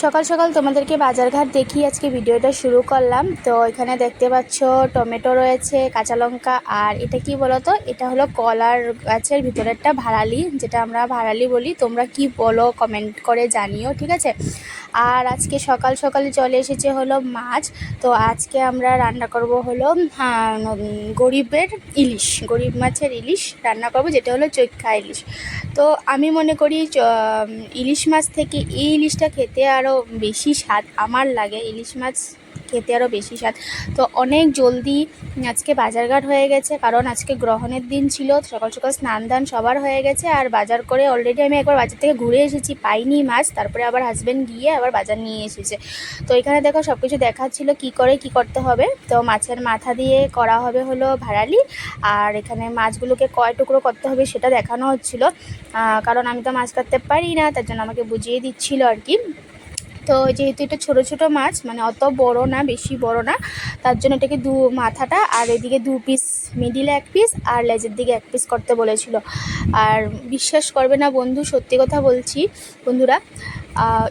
সকাল সকাল তোমাদেরকে বাজারঘাট দেখিয়ে আজকে ভিডিওটা শুরু করলাম। তো এখানে দেখতে পাচ্ছ, টমেটো রয়েছে, কাঁচা লঙ্কা, আর এটা কি বলতো? এটা হলো কলার গাছের ভিতরেরটা ভাড়ালি, যেটা আমরা ভাড়ালি বলি। তোমরা কি বলো কমেন্ট করে জানিও, ঠিক আছে? আর আজকে সকাল সকালে চলে এসেছে হলো মাছ। তো আজকে আমরা রান্না করব হলো গরিবের ইলিশ, গরিব মাছের ইলিশ রান্না করব, যেটা হলো চৈক্ষা ইলিশ। তো আমি মনে করি ইলিশ মাছ থেকে এই ইলিশটা খেতে আরও বেশি স্বাদ আমার লাগে, ইলিশ মাছ খেতে আরও বেশি স্বাদ। তো অনেক জলদি আজকে বাজারঘাট হয়ে গেছে, কারণ আজকে গ্রহণের দিন ছিল, সকাল সকাল স্নান দান সবার হয়ে গেছে, আর বাজার করে অলরেডি আমি একবার বাজার থেকে ঘুরে এসেছি, পাইনি মাছ, তারপরে আবার হাজব্যান্ড গিয়ে আবার বাজার নিয়ে এসেছে। তো এখানে দেখো সব কিছু দেখাচ্ছিল, কি করে, কি করতে হবে? তো মাছের মাথা দিয়ে করা হবে হলো ভাড়ালি, আর এখানে মাছগুলোকে কয় টুকরো করতে হবে সেটা দেখানো হচ্ছিল। কারণ আমি তো মাছ কাটতে পারি না, তার জন্য আমাকে বুঝিয়ে দিচ্ছিল আর কি। তো যেহেতু এটা ছোট ছোট মাছ মানে অত বড় না, বেশি বড় না, তার জন্য এটাকে দু মাথাটা আর এদিকে দু পিস মিডিলে এক পিস আর লেজের দিকে এক পিস করতে বলেছিল। আর বিশ্বাস করবে না বন্ধু, সত্যি কথা বলছি, বন্ধুরা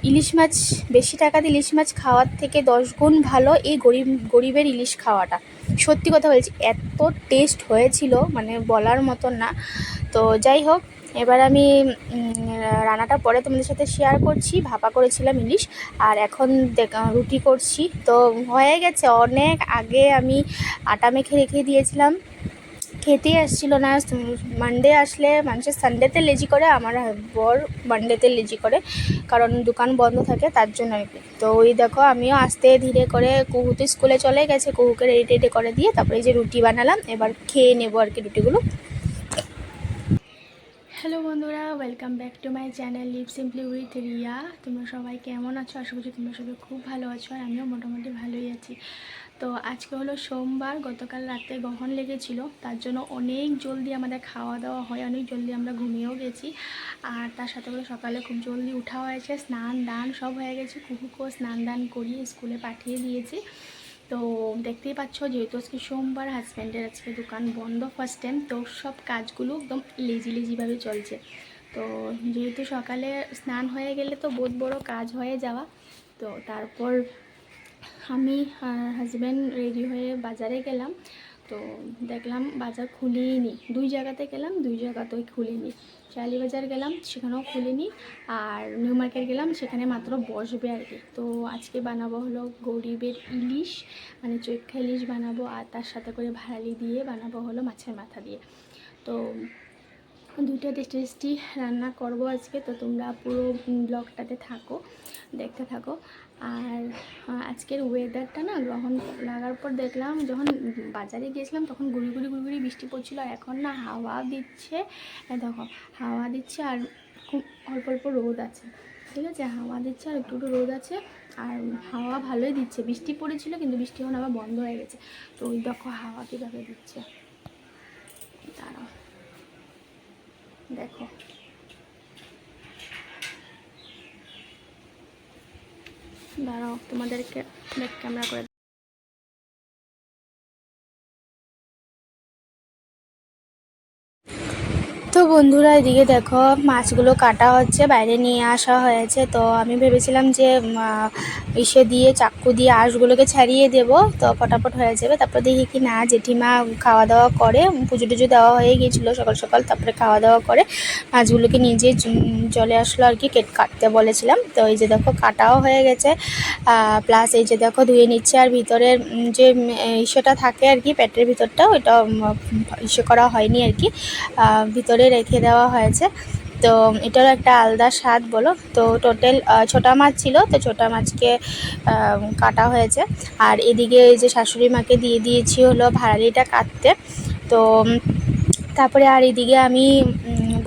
ইলিশ মাছ, বেশি টাকাতে ইলিশ মাছ খাওয়ার থেকে দশ গুণ ভালো এই গরিব, গরিবের ইলিশ খাওয়াটা। সত্যি কথা বলছি, এত টেস্ট হয়েছিল মানে বলার মতন না। তো যাই হোক এবার আমি রান্নাটা পরে তোমাদের সাথে শেয়ার করছি। ভাপা করেছিলাম ইলিশ, আর এখন রুটি করছি। তো হয়ে গেছে, অনেক আগে আমি আটা মেখে রেখে দিয়েছিলাম। খেতেই আসছিল না মানডে আসলে, মানুষের সানডেতে লেজি করে, আমার বর মানডেতে লেজি করে, কারণ দোকান বন্ধ থাকে, তার জন্য আর কি। তো ওই দেখো, আমিও আস্তে ধীরে করে কুহু তো স্কুলে চলে গেছে, কুহুকে রেডি টেডি করে দিয়ে, তারপরে যে রুটি বানালাম, এবার খেয়ে নেব আর কি রুটিগুলো। হ্যালো বন্ধুরা welcome back to my channel live simply with Riya তোমরা সবাই কেমন আছো? আশা করছি তোমরা সবাই খুব ভালো আছো আর আমিও মোটামুটি ভালোই আছি। তো আজকে হলো সোমবার, গতকাল রাতে গ্রহণ লেগেছিল, তার জন্য অনেক জলদি আমাদের খাওয়া দাওয়া হয়, অনেক জলদি আমরা ঘুমিয়েও গেছি। আর তার সাথে করে সকালে খুব জলদি উঠা হয়েছে, স্নান দান সব হয়ে গেছে কুকুকেও স্নান দান করিয়ে স্কুলে পাঠিয়ে দিয়েছি। তো দেখতেই পাচ্ছ যেহেতু আজকে সোমবার হাজব্যান্ডের আজকে দোকান বন্ধ ফার্স্ট টাইম তো সব কাজগুলো একদম লেজি লেজিভাবে চলছে। তো যেহেতু সকালে স্নান হয়ে গেলে তো বহুত বড় কাজ হয়ে যাওয়া, তো তারপর আমি হাজব্যান্ড রেডি হয়ে বাজারে গেলাম। তো দেখলাম বাজার খুলিনি দুই জায়গাতে গেলাম, দুই জায়গাতেই খুলিনি। বাজার গেলাম, সেখানেও খুলিনি। আর নিউ মার্কেট গেলাম, সেখানে মাত্র বসবে আর কি। তো আজকে বানাবো হলো গরিবের ইলিশ মানে চৈক্ষা ইলিশ বানাবো, আর তার সাথে করে ভাড়ালি দিয়ে বানাবো হলো মাছের মাথা দিয়ে। তো দুইটা টেস্টি রান্না করব আজকে, তো তোমরা পুরো ব্লগটাতে থাকো, দেখতে থাকো। আর আজকের ওয়েদারটা না গ্রহণ লাগার পর দেখলাম, যখন বাজারে গিয়েছিলাম তখন গুড়ি গুড়ি গুড়ি গুড়ি বৃষ্টি পড়ছিল, আর এখন না হাওয়া দিচ্ছে। দেখো, হাওয়া দিচ্ছে আর খুব অল্প অল্প রোদ আছে, ঠিক আছে? হাওয়া দিচ্ছে আর একটু একটু রোদ আছে, আর হাওয়া ভালোই দিচ্ছে। বৃষ্টি পড়েছিল, কিন্তু বৃষ্টি এখন আবার বন্ধ হয়ে গেছে। তো ওই দেখো হাওয়া কীভাবে দিচ্ছে। দাঁড়াও। দেখো। দাঁড়াও তোমাদেরকে ব্যাক ক্যামেরা করে বন্ধুরা, এদিকে দেখো মাছগুলো কাটা হচ্ছে, বাইরে নিয়ে আসা হয়েছে। তো আমি ভেবেছিলাম যে ইসে দিয়ে চাক্কু দিয়ে আঁশগুলোকে ছাড়িয়ে দেব। তো ফটাফট হয়ে যাবে। তারপর দেখি কি না, জেঠিমা খাওয়া দাওয়া করে, পুজো টুজো দেওয়া হয়ে গিয়েছিল সকাল সকাল, তারপরে খাওয়া দাওয়া করে মাছগুলোকে নিজে চলে আসলো আর কি, কেট, কাটতে বলেছিলাম। তো এই যে দেখো, কাটাও হয়ে গেছে। প্লাস এই যে দেখো, ধুয়ে নিচ্ছে আর ভিতরের যে ইসেটা থাকে আর কি, পেটের ভিতরটা, ওইটা ইসে করা হয়নি আর কি। ভিতরে রেখে দেওয়া হয়েছে। তো এটারও একটা আলাদা স্বাদ বলো। তো টোটাল ছোটা মাছ ছিল, তো ছোটা মাছকে কাটা হয়েছে। আর এদিকে এই যে শাশুড়ি মাকে দিয়ে দিয়েছি হলো ভাড়ালিটা কাটতে। তো তারপরে আর এদিকে আমি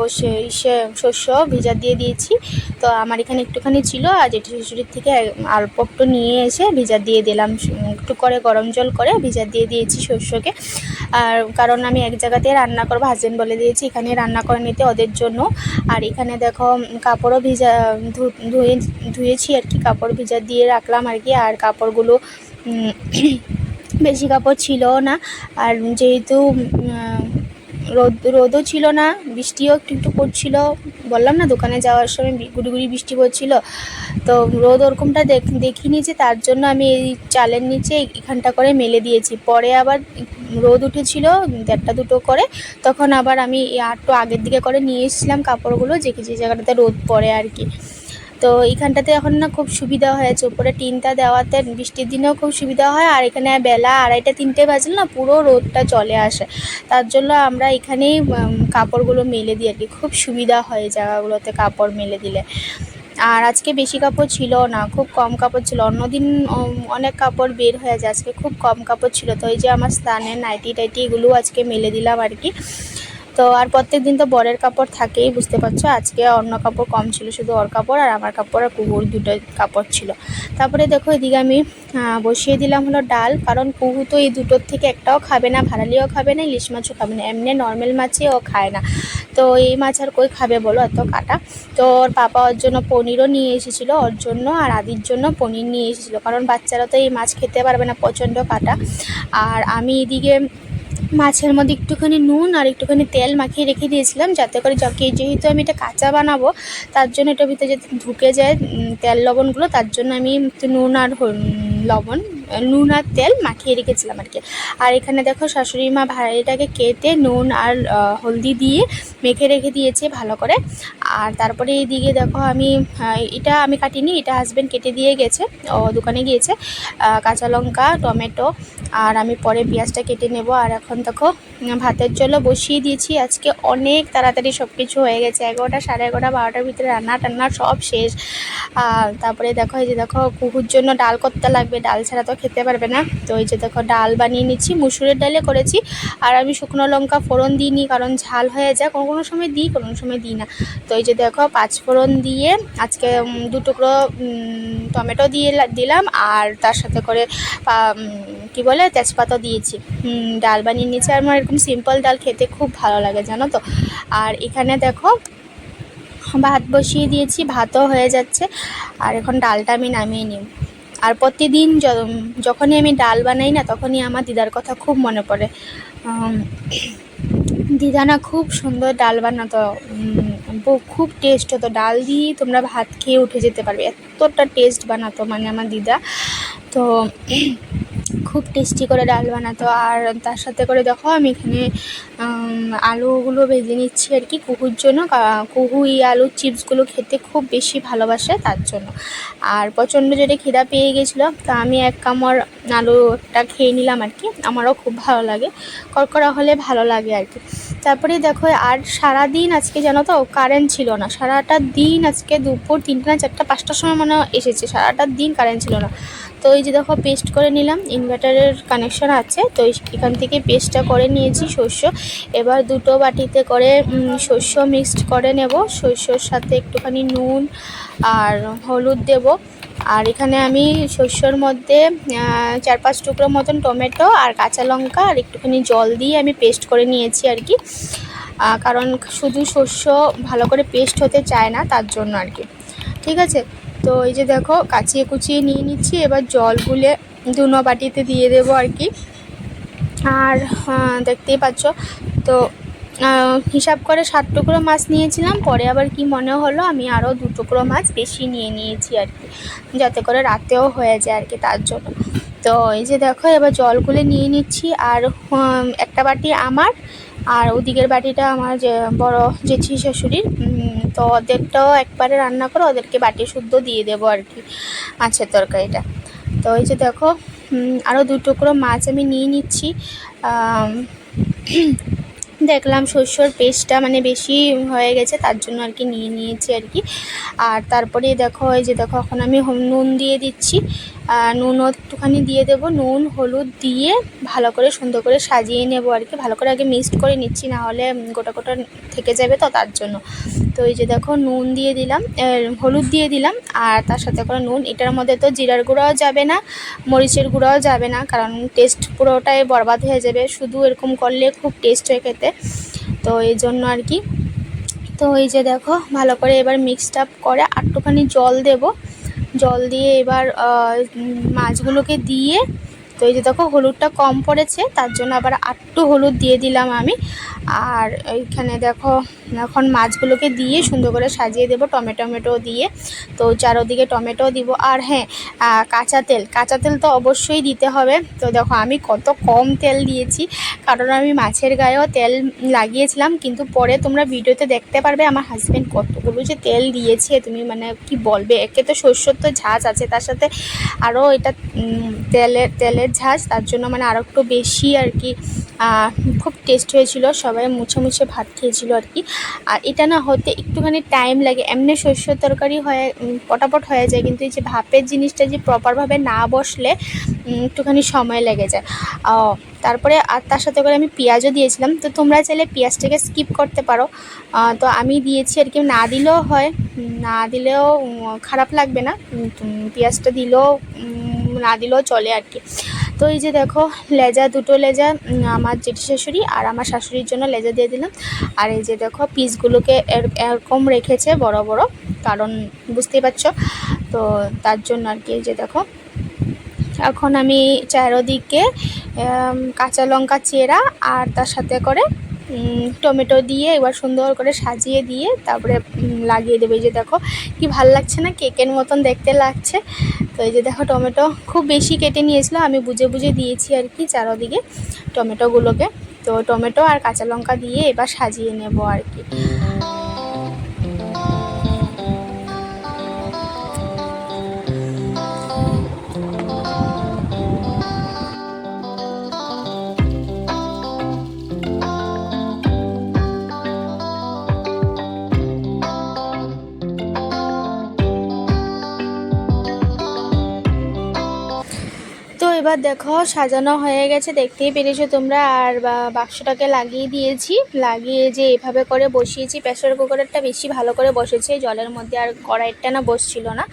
বসে ইসে শস্য ভিজা দিয়ে দিয়েছি। তো আমার এখানে একটুখানি ছিল, আর জেঠি শ্বশুরের থেকে অল্প একটু নিয়ে এসে ভিজা দিয়ে দিলাম। একটু করে গরম জল করে ভিজা দিয়ে দিয়েছি শস্যকে। আর কারণ আমি এক জায়গাতে রান্না করব হাজবেন্ড বলে দিয়েছি, এখানে রান্না করে নিতে ওদের জন্য। আর এখানে দেখো কাপড়ও ভিজা ধুয়ে, ধুয়েছি আর কি, কাপড় ভিজা দিয়ে রাখলাম আর কি। আর কাপড়গুলো বেশি কাপড় ছিলও না। আর যেহেতু রোদ, রোদও ছিল না, বৃষ্টিও একটু একটু পড়ছিল। বললাম না, দোকানে যাওয়ার সময় গুড়ি গুড়ি বৃষ্টি পড়ছিল। তো রোদ ওরকমটা দেখ, দেখিনি যে তার জন্য আমি এই চালের নিচে এখানটা করে মেলে দিয়েছি। পরে আবার রোদ উঠেছিল, দেড়টা দুটো করে। তখন আবার আমি আটটু আগের দিকে করে নিয়ে এসেছিলাম কাপড়গুলো, যে যে জায়গাটাতে রোদ পড়ে আর কি। তো এইখানটাতে এখন না খুব সুবিধা হয়েছে, উপরে টিনটা দেওয়াতে বৃষ্টির দিনেও খুব সুবিধা হয়, আর এখানে বেলা আড়াইটা, তিনটে বাজলে না পুরো রোদটা চলে আসে। তার জন্য আমরা এখানেই কাপড়গুলো মেলে দিই আর কি। খুব সুবিধা হয় জায়গাগুলোতে কাপড় মেলে দিলে। আর আজকে বেশি কাপড় ছিল না, খুব কম কাপড় ছিল। অন্যদিন অনেক কাপড় বের হয়ে যায়। আজকে খুব কম কাপড় ছিল। তো এই যে আমার স্থানের নাইটি টাইটি এগুলো আজকে মেলে দিলাম আর কি। তো আর প্রত্যেক দিন তো বরের কাপড় থাকেই, বুঝতে পারছ? আজকে অন্য কাপড় কম ছিল, শুধু ওর কাপড় আর আমার কাপড় আর কুকুর দুটো কাপড় ছিল। তারপরে দেখো, এদিকে আমি বসিয়ে দিলাম হলো ডাল, কারণ কুহু তো এই দুটোর থেকে একটাও খাবে না, ভাড়ালিও খাবে না, ইলিশ মাছও খাবে না, এমনি নর্মাল মাছই ও খায় না। তো এই মাছ আর কই খাবে বলো, এত কাটা? তো ওর পাপা ওর জন্য পনিরও নিয়ে এসেছিল, ওর জন্য আর আদির জন্য পনির নিয়ে এসেছিল, কারণ বাচ্চারা তো এই মাছ খেতে পারবে না, প্রচণ্ড কাটা। আর আমি এদিকে মাছের মধ্যে একটুখানি নুন আর একটুখানি তেল মাখিয়ে রেখে দিয়েছিলাম, যাতে করে যকে যেহেতু আমি এটা কাঁচা বানাবো, তার জন্য এটা ভিতরে যাতে ঢুকে যায় তেল লবণগুলো, তার জন্য আমি নুন আর লবণ নুন আর তেল মাখিয়ে রেখেছিলাম আর কি। আর এখানে দেখো শাশুড়ি মা ভাড়াইটাকে কেটে নুন আর হলদি দিয়ে মেখে রেখে দিয়েছে ভালো করে। আর তারপরে এইদিকে দেখো আমি এটা আমি কাটিনি, এটা হাজব্যান্ড কেটে দিয়ে গেছে, ও দোকানে গিয়েছে। কাঁচা লঙ্কা, টমেটো, আর আমি পরে পেঁয়াজটা কেটে নেব। আর এখন দেখো ভাতের জন্য বসিয়ে দিয়েছি। আজকে অনেক তাড়াতাড়ি সব কিছু হয়ে গেছে। এগারোটা, সাড়ে এগারোটা, বারোটার ভিতরে রান্না টান্না সব শেষ। তারপরে দেখো, এই যে দেখো কুকুর জন্য ডাল করতে লাগবে। ডাল ছাড়া তো খেতে পারবে না। তো এই যে দেখো ডাল বানিয়ে নিচ্ছি, মুসুরের ডালে করেছি। আর আমি শুকনো লঙ্কা ফোড়ন দিইনি, কারণ ঝাল হয়ে যায়। কোনো কোনো সময় দিই, কোনো সময় দিই না। তো এই যে দেখো পাঁচ ফোড়ন দিয়ে আজকে দু টুকরো টমেটো দিয়ে দিলাম। আর তার সাথে করে কি বলে, তেজপাতা দিয়েছি। ডাল বানিয়ে নিয়েছি। আর আমার এরকম সিম্পল ডাল খেতে খুব ভালো লাগে, জানো তো? আর এখানে দেখো ভাত বসিয়ে দিয়েছি, ভাতও হয়ে যাচ্ছে। আর এখন ডালটা আমি নামিয়ে নিই আর প্রতিদিন যখনই আমি ডাল বানাই না, তখনই আমার দিদার কথা খুব মনে পড়ে। দিদা না খুব সুন্দর ডাল বানাতো। খুব টেস্ট হতো। ডাল দিয়ে তোমরা ভাত খেয়ে উঠে যেতে পারবে। এতটা টেস্ট বানাতো মানে আমার দিদা। তো খুব টেস্টি করে ডাল বানাতো। আর তার সাথে করে দেখো আমি এখানে আলুগুলো ভেজে নিচ্ছি আর কি কুহুর জন্য। কুহু এই আলুর চিপসগুলো খেতে খুব বেশি ভালোবাসে তার জন্য। আর প্রচণ্ড জোরে খিদা পেয়ে গেছিল, তা আমি এক কামড় আলুটা খেয়ে নিলাম আর কি। আমারও খুব ভালো লাগে, কড়কড়া হলে ভালো লাগে আর কি। তারপরে দেখো, আর সারা দিন আজকে জানো তো কারেন্ট ছিল না। সারাটা দিন আজকে দুপুর তিনটা না চারটা পাঁচটার সময় মনে এসেছে। সারাটা দিন কারেন্ট ছিল না। তো এই যে দেখো পেস্ট করে নিলাম। ইনভার্টারের কানেকশন আছে। তো এখান থেকে পেস্টটা করে নিয়েছি শস্য। এবার দুটো বাটিতে করে শস্য মিক্সড করে নেব। শস্যর সাথে একটুখানি নুন আর হলুদ দেব। আর এখানে আমি শস্যর মধ্যে চার পাঁচ টুকরো মতন টমেটো আর কাঁচা লঙ্কা আর একটুখানি জল দিয়ে আমি পেস্ট করে নিয়েছি আর কি। কারণ শুধু শস্য ভালো করে পেস্ট হতে চায় না, তার জন্য আর কি। ঠিক আছে? তো এই যে দেখো কাচিয়ে কুচিয়ে নিয়ে নিচ্ছি। এবার জল গুলে দুনো বাটিতে দিয়ে দেবো আর কি। আর আহ, দেখতেই পাচ্ছ। তো হিসাব করে সাত টুকরো মাছ নিয়েছিলাম। পরে আবার কি মনে হলো আমি আরও দু টুকরো মাছ বেশি নিয়ে নিয়েছি আর কি যাতে করে রাতেও হয়ে যায় আর কি তার জন্য। তো এই যে দেখো এবার জলগুলো নিয়ে নিচ্ছি। আর একটা বাটি আমার আর ওদিকের বাটিটা আমার যে বড় জেঠি শাশুড়ির তো ওদেরটাও একবারে রান্না করে ওদেরকে বাটি শুদ্ধ দিয়ে দেবো আর কি, মাছের তরকারিটা। তো এই যে দেখো আরও দু টুকরো মাছ আমি নিয়ে নিচ্ছি। দেখলাম শস্যর পেস্টটা মানে বেশি হয়ে গেছে, তার জন্য আর কি নিয়ে নিয়েছি আর কি। আর তারপরে দেখো, এই যে দেখো, এখন আমি নুন দিয়ে দিচ্ছি। নুনও একটুখানি দিয়ে দেবো। নুন, হলুদ দিয়ে ভালো করে সুন্দর করে সাজিয়ে নেব আর কি। ভালো করে আগে মিক্সড করে নিচ্ছি না হলে গোটা গোটা থেকে যাবে তো তার জন্য। তো এই যে দেখো, নুন দিয়ে দিলাম হলুদ দিয়ে দিলাম, আর তার সাথে করে নুন। এটার মধ্যে তো জিরার গুঁড়াও যাবে না, মরিচের গুঁড়াও যাবে না, কারণ টেস্ট পুরোটাই বরবাদ হয়ে যাবে। শুধু এরকম করলে খুব টেস্ট হয়ে খেতে। তো এই জন্য আর কি। তো এই যে দেখো, ভালো করে এবার মিক্সড আপ করে আটটুখানি জল দেব। জল দিয়ে এবার মাছগুলোকে দিয়ে, তো এই যে দেখো হলুদটা কম পড়েছে, তার জন্য আবার আটটু হলুদ দিয়ে দিলাম আমি। আর এইখানে দেখো এখন মাছগুলোকে দিয়ে সুন্দর করে সাজিয়ে দেবো, টমেটো দিয়ে। তো চারোদিকে টমেটো দিব। আর হ্যাঁ কাঁচা তেল। কাঁচা তেল তো অবশ্যই দিতে হবে। তো দেখো, আমি কত কম তেল দিয়েছি। কারণ আমি মাছের গায়েও তেল লাগিয়েছিলাম, কিন্তু পরে তোমরা ভিডিওতে দেখতে পারবে আমার হাজব্যান্ড কতগুলো যে তেল দিয়েছে। তুমি মানে কি বলবে? একে তো শস্যর তো ঝাঁজ আছে, তার সাথে আরও এটা তেলের তেলের ঝাঁজ। তার জন্য মানে আরও একটু বেশি আর কি খুব টেস্ট হয়েছিল, সবাই মুছে মুছে ভাত খেয়েছিল আর কি। আর এটা না হতে একটুখানি টাইম লাগে, এমনি শস্য তরকারি হয়ে পটাপট হয়ে যায়, কিন্তু এই যে ভাপের জিনিসটা যে প্রপারভাবে না বসলে একটুখানি সময় লেগে যায়। তারপরে আর তার সাথে করে আমি পেঁয়াজও দিয়েছিলাম। তো তোমরা চাইলে পেঁয়াজটাকে স্কিপ করতে পারো। তো আমি দিয়েছি আর কি, না দিলেও হয় না দিলেও খারাপ লাগবে না। পেঁয়াজটা দিলেও না দিলেও চলে আর কি। তো এই যে দেখো, লেজা, দুটো লেজা আমার জেঠি শাশুড়ি আর আমার শাশুড়ির জন্য লেজা দিয়ে দিলাম। আর এই যে দেখো, পিসগুলোকে এর- এরকম রেখেছে বড় বড়, কারণ বুঝতেই পারছ? তো তার জন্য আর কি এই যে দেখো, এখন আমি চারোদিকে কাঁচা লঙ্কা, চেরা আর তার সাথে করে টমেটো দিয়ে এবার সুন্দর করে সাজিয়ে দিয়ে তারপরে লাগিয়ে দেবে। এই যে দেখো, কি ভালো লাগছে না? কেকের মতন দেখতে লাগছে। তো এই যে দেখো, টমেটো খুব বেশি কেটে নিয়েছিল। আমি বুঝে বুঝে দিয়েছি আর কি চারোদিকে টমেটোগুলোকে। তো টমেটো আর কাঁচা লঙ্কা দিয়ে এবার সাজিয়ে নেব আর কি। এবার দেখো, সাজানো হয়ে গেছে, দেখতেই পেরেছ তোমরা। আর বাক্সটাকে লাগিয়ে দিয়েছি। লাগিয়ে যে এভাবে করে বসিয়েছি, প্রেসার কুকারটা বেশি ভালো করে বসেছে, জলের মধ্যে আর কড়াইটা না বসছিল না।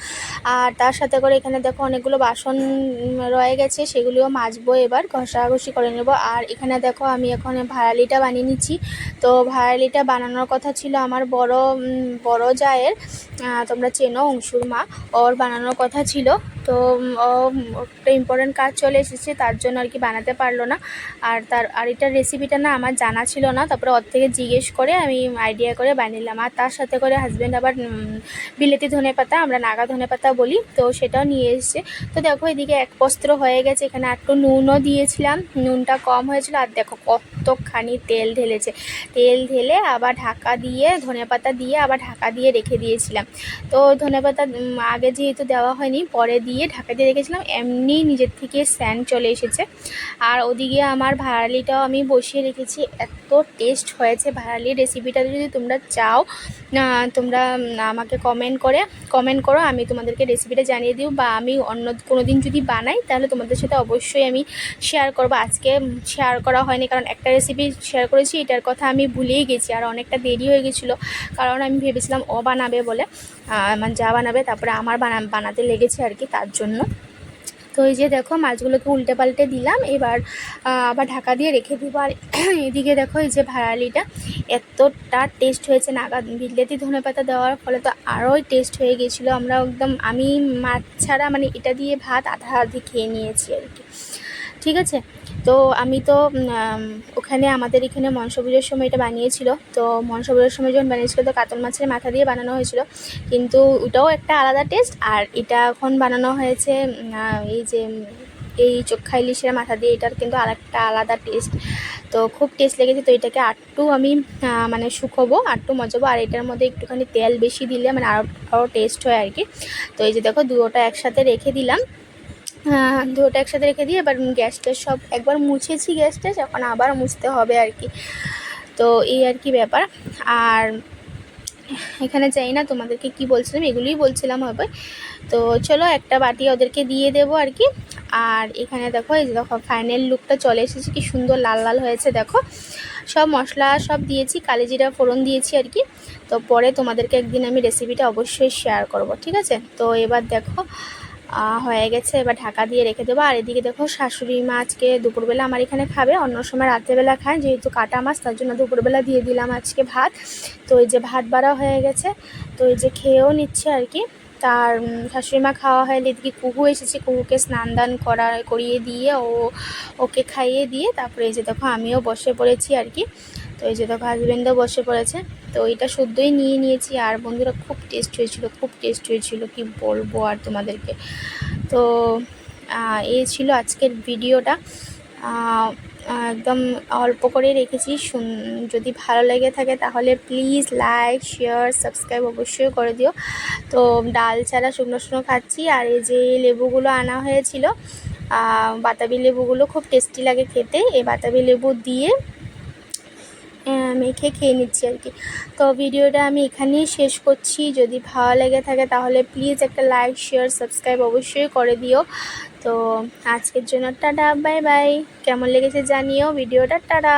আর তার সাথে করে এখানে দেখো, অনেকগুলো বাসন রয়ে গেছে, সেগুলিও মাজবো এবার, ঘষাঘষি করে নেব। আর এখানে দেখো, আমি এখন ভাড়ালিটা বানিয়ে নিচ্ছি। তো ভাড়ালিটা বানানোর কথা ছিল আমার বড় বড় জায়ের তোমরা চেনো অংশুর মা, ওর বানানোর কথা ছিল। তো একটা ইম্পর্টেন্ট কাজ চলে এসেছে তার জন্য আর কি বানাতে পারল না। আর তার আর এটার রেসিপিটা না আমার জানা ছিল না তারপরে ওর থেকে জিজ্ঞেস করে আমি আইডিয়া করে বানিলাম। আর তার সাথে করে হাজব্যান্ড আবার বিলেতি ধনে পাতা আমরা নাগা ধনে পাতা বলি তো সেটাও নিয়ে এসেছে। তো দেখো এদিকে এক বস্ত্র হয়ে গেছে এখানে একটু নুনও দিয়েছিলাম। নুনটা কম হয়েছিল আর দেখো কতখানি তেল ঢেলেছে। তেল ঢেলে আবার ঢাকা দিয়ে ধনে পাতা দিয়ে আবার ঢাকা দিয়ে রেখে দিয়েছিলাম। তো ধনেপাতা উম, আগে যেহেতু দেওয়া হয়নি পরে দিয়ে ঢাকা দিয়ে রেখেছিলাম। এমনি নিজের থেকে স্যান্ড চলে এসেছে। আর ওদিকে আমার ভাড়ালিটাও আমি বসিয়ে রেখেছি। এত টেস্ট হয়েছে ভাড়ালির রেসিপিটা যদি তোমরা চাও তোমরা আমাকে কমেন্ট করে কমেন্ট করো। আমি তোমাদেরকে রেসিপিটা জানিয়ে দিও বা আমি অন্য কোনো দিন যদি বানাই, তাহলে তোমাদের সাথে অবশ্যই আমি শেয়ার করব। আজকে শেয়ার করা হয়নি, কারণ একটা রেসিপি শেয়ার করেছি, এটার কথা আমি ভুলেই গেছি। আর অনেকটা দেরি হয়ে গেছিল, কারণ আমি ভেবেছিলাম ও বানাবে বলে। আমার যা বানাবে, তারপরে আমার বানা, বানাতে লেগেছে আর কি তার জন্য। তো এই যে দেখো, মাছগুলোকে উল্টে পাল্টে দিলাম। এবার আবার ঢাকা দিয়ে রেখে দিব। আর এদিকে দেখো, এই যে ভাড়ালিটা এতটা টেস্ট হয়েছে, নাগা, বিলেতি ধনে পাতা দেওয়ার ফলে তো আরোই টেস্ট হয়ে গেছিল। আমরা একদম, আমি মাছ ছাড়া মানে এটা দিয়ে ভাত আধা আধি খেয়ে নিয়েছি আর কি। ঠিক আছে? তো আমি তো ওখানে আমাদের এখানে মনসা সময় এটা বানিয়েছিল। তো মনসা সময় যখন বানিয়েছিল তো কাতল মাছের মাথা দিয়ে বানানো হয়েছিল। কিন্তু ওটাও একটা আলাদা টেস্ট আর এটা এখন বানানো হয়েছে এই যে এই চোখা ইলিশের মাথা দিয়ে, এটার কিন্তু আরেকটা আলাদা টেস্ট তো খুব টেস্ট লেগেছে, তো এটাকে আটটু আমি মানে শুকোবো আটটু মজাবো, আর এটার মধ্যে একটুখানি তেল বেশি দিলে মানে আরও আরও টেস্ট হয় আর কি। তো এই যে দেখো দুটোটা একসাথে রেখে দিলাম। হ্যাঁ দুটো একসাথে রেখে দিয়ে, এবার গ্যাসটা সব একবার মুছেছি গ্যাসটা এখন আবার মুছতে হবে আর কি। তো এই আর কি ব্যাপার। আর এখানে চাই না, তোমাদেরকে কি বলছিলাম, এগুলোই বলছিলাম হবে। তো চলো একটা বাটি ওদেরকে দিয়ে দেবো আর কি। আর এখানে দেখো, এই যে দেখো ফাইনাল লুকটা চলে এসেছে, কি সুন্দর লাল লাল হয়েছে, দেখো। সব মশলা সব দিয়েছি, কালিজিরা ফোড়ন দিয়েছি আর কি। তো পরে তোমাদেরকে একদিন আমি রেসিপিটা অবশ্যই শেয়ার করব, ঠিক আছে? তো এবার দেখো হয়ে গেছে এবার ঢাকা দিয়ে রেখে দেবো। আর এদিকে দেখো শাশুড়ি মা আজকে দুপুরবেলা আমার এখানে খাবে অন্য সময় রাত্রেবেলা খায় যেহেতু কাটা মাছ তার জন্য দুপুরবেলা দিয়ে দিলাম আজকে ভাত। তো এই যে ভাত বাড়া হয়ে গেছে তো এই যে খেয়েও নিচ্ছে আর কি। তার উম, শাশুড়ি মা খাওয়া হয় এদিকে কুহু এসেছে কুহুকে স্নান দান করা করিয়ে দিয়ে ও ওকে খাইয়ে দিয়ে তারপরে এই যে দেখো আমিও বসে পড়েছি আর কি। তো এই যে দেখো হাজবেন্ডও বসে পড়েছে। তো এটা শুদ্ধই নিয়ে নিয়েছি। আর বন্ধুরা, খুব টেস্ট হয়েছিল, খুব টেস্ট হয়েছিল। কি বলব আর তোমাদেরকে? তো এই ছিল আজকের ভিডিওটা। একদম অল্প করে রেখেছি। যদি ভালো লেগে থাকে তাহলে প্লিজ লাইক শেয়ার সাবস্ক্রাইব অবশ্যই করে দিও। তো ডাল ছাড়া শুকনো শুকনো খাচ্ছি। আর এই যে লেবুগুলো আনা হয়েছিল বাতাবি লেবুগুলো খুব টেস্টি লাগে খেতে। এই বাতাবি লেবু দিয়ে মেখে খেয়ে নিচ্ছি আর কি। তো ভিডিওটা আমি এখানেই শেষ করছি। যদি ভালো লেগে থাকে তাহলে প্লিজ একটা লাইক শেয়ার সাবস্ক্রাইব অবশ্যই করে দিও। তো আজকের জন্য টাটা বাই বাই কেমন লেগেছে জানিও। ভিডিওটা টাটা।